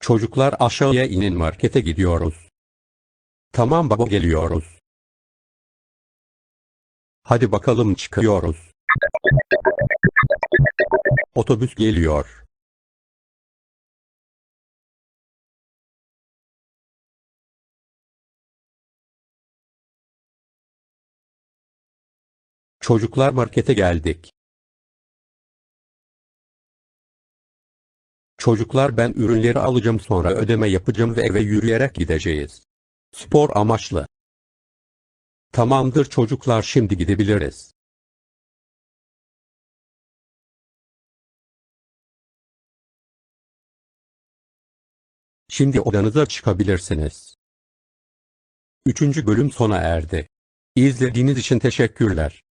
Çocuklar aşağıya inin markete gidiyoruz. Tamam baba geliyoruz. Hadi bakalım çıkıyoruz. Otobüs geliyor. Çocuklar markete geldik. Çocuklar ben ürünleri alacağım sonra ödeme yapacağım ve eve yürüyerek gideceğiz. Spor amaçlı. Tamamdır çocuklar şimdi gidebiliriz. Şimdi odanıza çıkabilirsiniz. Üçüncü bölüm sona erdi. İzlediğiniz için teşekkürler.